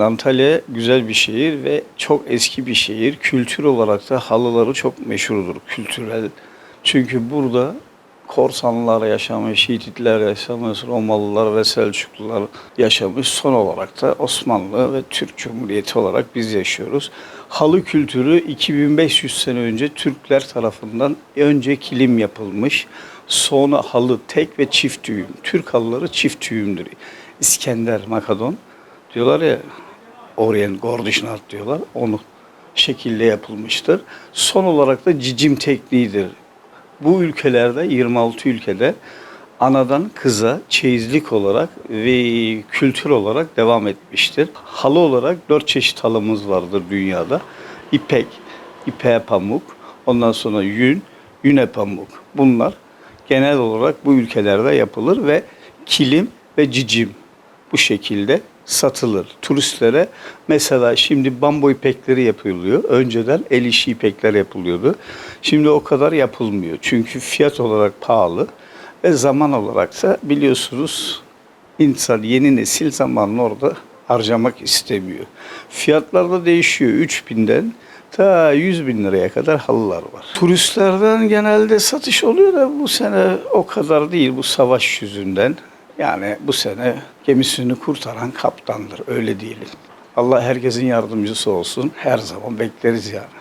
Antalya güzel bir şehir ve çok eski bir şehir. Kültür olarak da halıları çok meşhurdur, kültürel. Çünkü burada korsanlar yaşamış, Hititler yaşamış, Romalılar ve Selçuklular yaşamış. Son olarak da Osmanlı ve Türk Cumhuriyeti olarak biz yaşıyoruz. Halı kültürü 2500 sene önce Türkler tarafından önce kilim yapılmış. Sonra halı tek ve çift düğüm. Türk halıları çift düğümdür. İskender, Makadon diyorlar ya Orient Gordişnart diyorlar. Onu şekilde yapılmıştır. Son olarak da cicim tekniğidir. Bu ülkelerde 26 ülkede anadan kıza çeyizlik olarak ve kültür olarak devam etmiştir. Halı olarak dört çeşit halımız vardır dünyada. İpek, ipeğe pamuk, ondan sonra yün, yüne pamuk. Bunlar genel olarak bu ülkelerde yapılır ve kilim ve cicim bu şekilde satılır. Turistlere mesela şimdi bambu ipekleri yapılıyor. Önceden el işi ipekler yapılıyordu. Şimdi o kadar yapılmıyor. Çünkü fiyat olarak pahalı ve zaman olarak da biliyorsunuz insan yeni nesil zamanını orada harcamak istemiyor. Fiyatlar da değişiyor. 3000'den ta 100 bin liraya kadar halılar var. Turistlerden genelde satış oluyor da bu sene o kadar değil bu savaş yüzünden. Yani bu sene gemisini kurtaran kaptandır öyle diyelim. Allah herkesin yardımcısı olsun. Her zaman bekleriz yani.